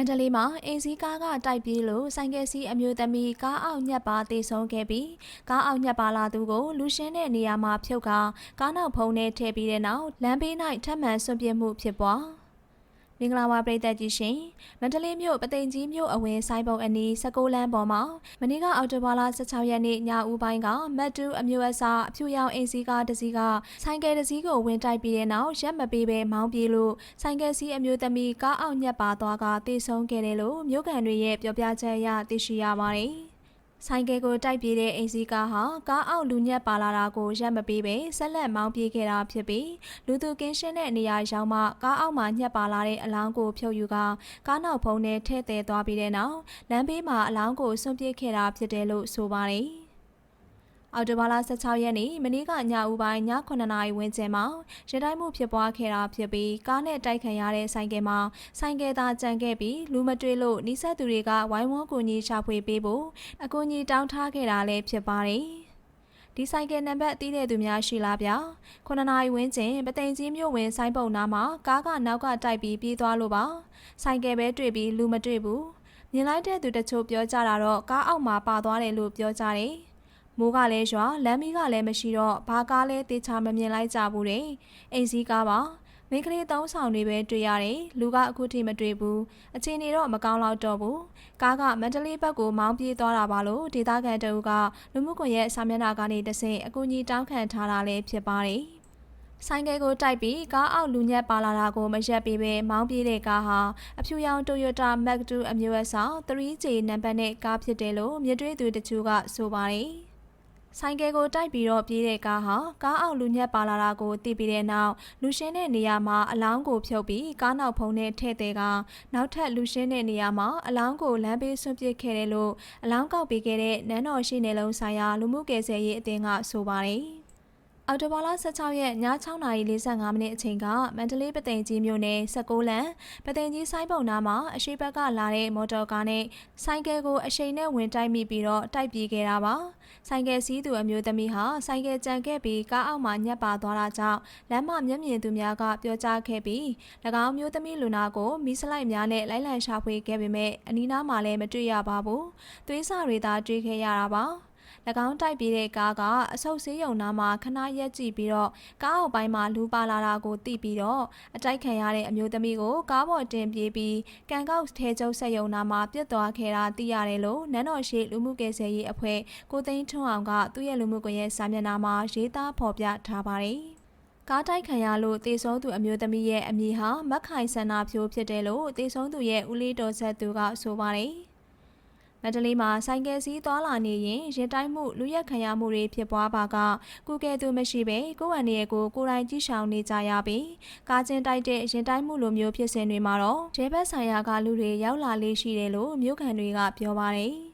မန္တလေးမှာအင်စီကားကတိုက်ပြေးလို့ဆိုင်ကယ်စီးအမျိုးသမီးကားအောက်ညက်ပါတေဆုံးခဲ့ပြီးကားအောက်ညက်ပါလာသူကိုလူရှင်းတဲ့နေရာမှာဖြုတ်ကာကားနောက်ဖုံးနဲ့ထည့်ပြီးတဲ့နောက်လမ်းဘေး၌ထပ်မံဆွန့်ပစ်မှုဖြစ်ပွား မင်္ဂလာပါပရိသတ်ကြီးရှင်မန္တလေးမြို့ပသိမ်ကြီးမြို့အဝင်ဆိုင်ပုံအနီး16လမ်းပေါ်မှာမနေ့ကအောက်တိုဘာလ16ရက်နေ့ညဦးပိုင်းကမတ်တူအမျိုးအစားအဖြူရောင်အင်စီကားတစ်စီးကဆိုင်ကယ်တစ်စီးကိုဝင်တိုက်ပြီးတဲ့နောက်ရက်မပေးဘဲမောင်းပြေးလို့ဆိုင်ကယ်စီးအမျိုးသမီးကားအောက်ညက်ပါသွားကတေဆုံးခဲ့တယ်လို့မြို့ကန်တွေရဲ့ပြောပြချက်အရသိရှိရပါတယ် ဆိုင်ကယ်ကိုတိုက်ပြေးတဲ့အိမ်စီးကားဟာကားအောက်လူညက်ပါလာတာကိုရက်မပေးပဲဆက်လက်မောင်းပြေးခဲ့တာဖြစ်ပြီးလူသူကင်းရှင်းတဲ့နေရာရောက်မှကားအောက်မှာညက်ပါလာတဲ့အလောင်းကိုဖြုတ်ယူကကားနောက်ဖုံးနဲ့ထည့်သည်သွားပြီးတဲ့နောက်လမ်းဘေးမှာအလောင်းကိုဆွန့်ပစ်ခဲ့တာဖြစ်တယ်လို့ဆိုပါတယ်။ အော်တိုဘာလ16ရက်နေ့မနေ့ကညဦးပိုင်းည9နာရီဝန်းကျင်မှာရတိုင်းမှုဖြစ်ပွားခဲ့တာဖြစ်ပြီးကားနဲ့တိုက်ခံရတဲ့ဆိုင်ကယ်မှာဆိုင်ကယ်သားကြံခဲ့ပြီးလူမတွေ့လို့နီးစပ်သူတွေကဝိုင်းဝန်းကူညီရှာဖွေပေးဖို့အကူအညီတောင်းထားခဲ့တာလည်းဖြစ်ပါတယ်။ဒီဆိုင်ကယ်နံပါတ်အသီးတဲ့သူများရှိလားဗျာခုနနာရီဝန်းကျင်ပသိမ်ကြီးမြို့ဝင်ဆိုင်ပုံနားမှာကားကနောက်ကတိုက်ပြီးပြေးသွားလို့ပါဆိုင်ကယ်ပဲတွေ့ပြီးလူမတွေ့ဘူးမြင်လိုက်တဲ့သူတချို့ပြောကြတာတော့ကားအောက်မှာပါသွားတယ်လို့ပြောကြတယ် မိုးကလည်းရွာလမ်းမီးကလည်းမရှိတော့ဘာကားလဲတေချာမမြင်လိုက်ကြဘူးတဲ့အိမ်စည်းကားပါမိန်းကလေးသုံးဆောင်တွေပဲတွေ့ရတယ်လူကအခုထိမတွေ့ဘူးအချိန်နေတော့မကောင်းတော့တော့ဘူးကားကမန္တလေးဘက်ကိုမောင်းပြေးသွားတာပါလို့ဒေသခံတအုပ်ကလူမှုကွန်ရက်စာမျက်နှာကနေတဆင့်အကူအညီတောင်းခံထားတာလည်းဖြစ်ပါတယ်ဆိုင်ကယ်ကိုတိုက်ပြီးကားအောက်လူညက်ပါလာတာကိုမရက်ပေးပဲမောင်းပြေးတဲ့ကားဟာအဖြူရောင် Toyota Mac 2အမျိုးအစား 3J နံပါတ်နဲ့ကားဖြစ်တယ်လို့မြစ်တွေးသူတချို့ကဆိုပါတယ် ဆိုင်ကယ်ကိုတိုက်ပြီးတော့ပြေးတဲ့ကားဟာကားအောက်လူညက်ပါလာတာကိုသိပြီးတဲ့နောက်လူရှင်းတဲ့နေရာမှာအလောင်းကိုဖြုတ်ပြီးကားနောက်ဖုံးနဲ့ထည့်တဲ့ကနောက်ထပ်လူရှင်းတဲ့နေရာမှာအလောင်းကိုလမ်းဘေးဆွန့်ပစ်ခဲ့တယ်လို့အလောင်းကောက်ပေးခဲ့တဲ့နန်းတော်ရှိနေလုံးဆိုင်ရာလူမှုကယ်ဆယ်ရေးအသင်းကဆိုပါတယ် အော်တိုဘာလ16ရက်ည6:45မိနစ်အချိန်ကမန္တလေးပသိမ်ကြီးမြို့နယ်16လမ်းပသိမ်ကြီးဆိုင်ပုံနားမှာအရှိဘက်ကလာတဲ့မော်တော်ကားနဲ့ဆိုင်ကယ်ကိုအရှိန်နဲ့ဝင်တိုက်မိပြီးတော့တိုက်ပြေးခဲ့တာပါဆိုင်ကယ်စီးသူအမျိုးသမီးဟာဆိုင်ကယ်ကြံခဲ့ပြီးကားအောက်မှာညက်ပါသွားတာကြောင့်လမ်းမမျက်မြင်သူများကပြောကြားခဲ့ပြီး၎င်းမျိုးသမီးလူနာကိုမီးစလိုက်များနဲ့လိုက်လံရှာဖွေခဲ့ပေမဲ့အနီးနားမှာလည်းမတွေ့ရပါဘူးသွေးစာတွေသာတွေ့ခဲ့ရတာပါ၎ င်းတိုက်ပြေးတဲ့ကားကအဆုတ်ဆေးရုံနာမှာခဏရက်ကြည့်ပြီးတော့ကားအောက်ပိုင်းမှာလူပါလာတာကိုသိပြီးတော့အတိုက်ခံရတဲ့အမျိုးသမီးကိုကားပေါ်တင်ပြေးပြီးကန်ကောက်ထဲကျုပ်ဆက်ရုံနာမှာပြစ်သွားခဲ့တာသိရတယ်လို့နန်းတော်ရှိလူမှုကယ်ဆယ်ရေးအဖွဲ့ကိုသိန်းထွန်းအောင်ကသူ့ရဲ့လူမှုကွန်ရက်စာမျက်နှာမှာရေးသားဖော်ပြထားပါတယ်ကားတိုက်ခံရလို့တေဆုံးသူအမျိုးသမီးရဲ့အမည်ဟာမက်ခိုင်ဆန္နာဖြိုးဖြစ်တယ်လို့တေဆုံးသူရဲ့ဦးလေးတော်ဆက်သူကဆိုပါတယ်။ မန္တလေးမှာဆိုင်ကယ်စီးသွားလာနေရင်ရင်တိုင်းမှုလူရက်ခံရမှုတွေဖြစ်ပွားပါကကုကဲသူမရှိပဲကိုယ်ဝန်ရဲ့ကိုကိုယ်တိုင်ကြည့်ရှောင်နေကြရပြီးကားချင်းတိုက်တဲ့ရင်တိုင်းမှုလိုမျိုးဖြစ်စဉ်တွေမှာတော့ရဲဘက်ဆိုင်ရာကလူတွေရောက်လာလေးရှိတယ်လို့မြို့ခံတွေကပြောပါတယ်